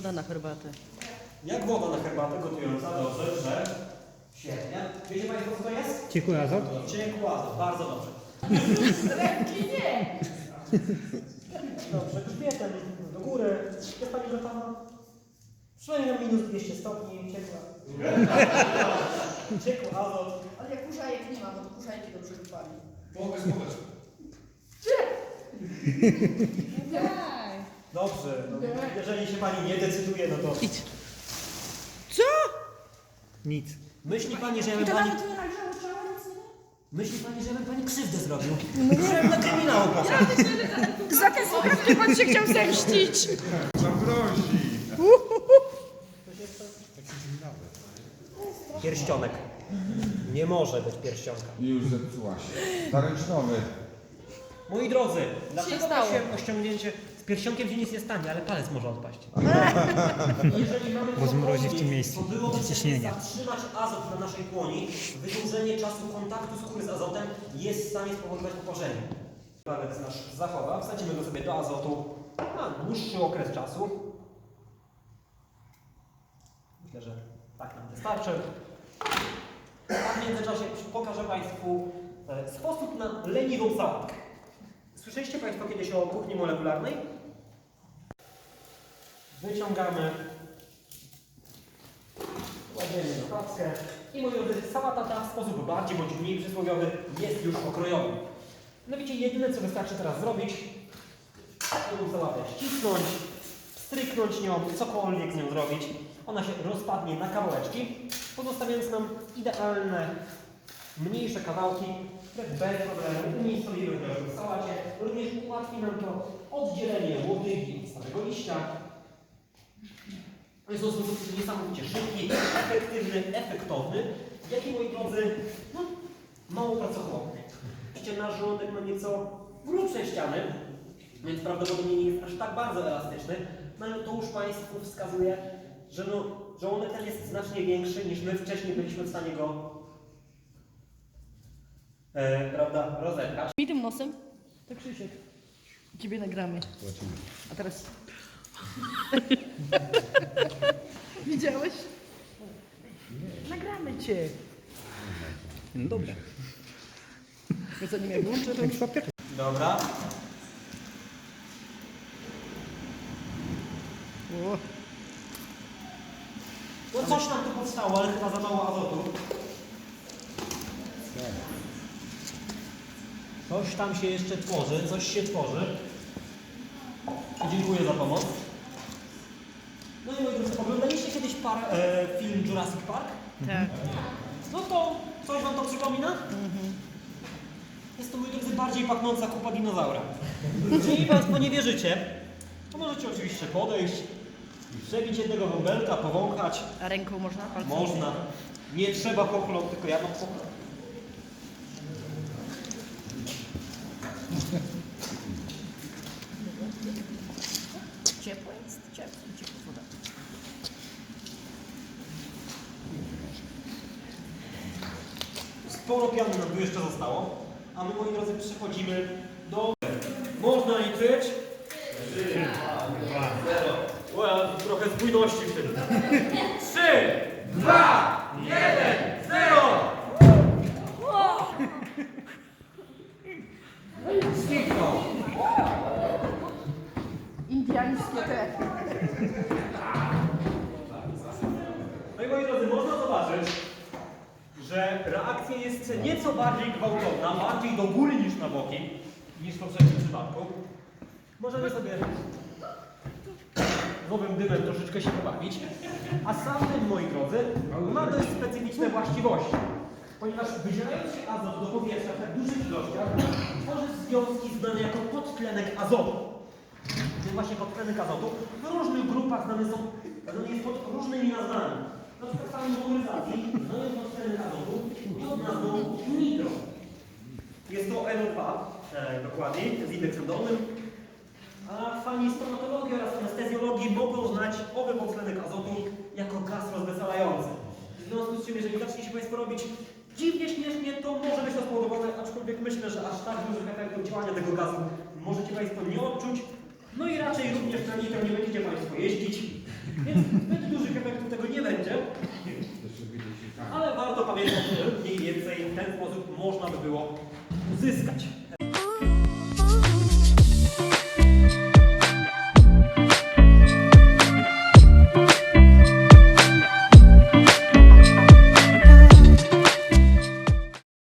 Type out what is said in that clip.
Woda na herbatę. Jak woda na herbatę gotująca, dobrze, że świetnie. Wiecie Państwo co to jest? Ciekły azot? Ciekły azot, bardzo dobrze. Ręki nie! Dobrze, grzbietem do góry. Jest Pani gotowa? Przynajmniej na minus 200 stopni, ciekła. Ciekły azot. Ale jak kurzajek nie ma, bo to kurzajki dobrze wypali. Daj! Dobrze, no, jeżeli się Pani nie decyduje, no to... Idź. Nic. Myśli Pani, że ja bym to Pani... nawet nie nagrzało ciało, nic nie? Myśli Pani, że ja bym Pani krzywdę zrobił? Że na kryminał poszedł. Za te słuchawki pan się chciał zemścić! Pierścionek. Nie może być pierścionka. I już zepsuła się. Zaręcznowy. Moi drodzy, dlaczego stało? prosiłem o ściągnięcie pierścionkiem się nic nie stanie, ale palec może odpaść. Jeżeli mamy Bo zmrozi w tym miejscu. To byłoby ciśnienie. zatrzymać azot na naszej dłoni, wydłużenie czasu kontaktu skóry z azotem jest w stanie spowodować poparzenie. Palec nasz zachowa, wsadzimy go sobie do azotu na dłuższy okres czasu. Myślę, że tak nam wystarczy. A w międzyczasie pokażę Państwu e, sposób na leniwą sałatkę. Słyszeliście Państwo kiedyś o kuchni molekularnej? Wyciągamy, kładziemy na i moi drodzy, sałata ta w sposób bardziej bądź mniej przysłowiowy jest już okrojona. Mianowicie jedyne co wystarczy teraz zrobić, to sałatę ścisnąć, stryknąć nią, cokolwiek z nią zrobić. Ona się rozpadnie na kawałeczki, pozostawiając nam idealne, mniejsze kawałki, które bez problemu umiejscowimy w sałacie. Również ułatwi nam to oddzielenie łodygi od samego liścia. Jest to sposób niesamowicie szybki, efektywny, efektowny, jak i moi drodzy, no, mało pracochłonny. Oczywiście nasz żołądek ma nieco grubsze ściany, więc prawdopodobnie nie jest aż tak bardzo elastyczny, no ale to już Państwu wskazuje, że no, żołądek ten jest znacznie większy niż my wcześniej byliśmy w stanie go e, prawda, rozebrać. Mi tym nosem? To Krzysiek. Ciebie nagramy. A teraz... Widziałeś? Nagramy cię. No dobra. Ja zanim ja włączę, to już... Dobra. O, No coś nam tu powstało, ale chyba za mało azotu. Coś tam się jeszcze tworzy, coś się tworzy. Dziękuję za pomoc. No i moi drodzy, oglądaliście kiedyś par, e, film Jurassic Park? tak. No to coś wam to przypomina? Jest to, moi drodzy, bardziej pachnąca kupa dinozaura. Jeżeli Państwo nie wierzycie, to możecie oczywiście podejść i przebić jednego bąbelka, powąchać. A ręką można? Palcem? Można. Nie trzeba pochlą, tylko ja mam pochlą. Ciepło jest? Ciepło. Ciepło woda. Sporo piany nam tu jeszcze zostało, a my, moi drodzy, przechodzimy do... Można liczyć? Trzy, dwa, zero. O, ja trochę spójności w tym. Trzy, dwa, nieco bardziej gwałtowna, bardziej do góry niż na boki, niż w poprzednim przypadku. Możemy sobie nowym dymem troszeczkę się pobawić. A sam dym, moi drodzy, ma dość specyficzne właściwości. Ponieważ wydzielając się azot do powietrza w tak dużych ilościach, tworzy związki znane jako podtlenek azotu. Ten właśnie podtlenek azotu w różnych grupach znane są, znany jest pod różnymi nazwami. Na przykład samej motoryzacji znany jest podtlenek azotu pod nazwą nitro. Jest to NO2, e, dokładniej, z indeksem dolnym. A fani stomatologii oraz anestezjologii mogą znać owy podtlenek azotu jako gaz rozweselający. W związku z czym, jeżeli zacznie się Państwo robić dziwnie śmiesznie, to może być to spowodowane, aczkolwiek myślę, że aż tak dużych efektów działania tego gazu możecie Państwo nie odczuć. No i raczej również na nitro nie będziecie Państwo jeździć, więc zbyt dużych efektów tego nie będzie. Ale warto pamiętać, że mniej więcej w ten sposób można by było uzyskać.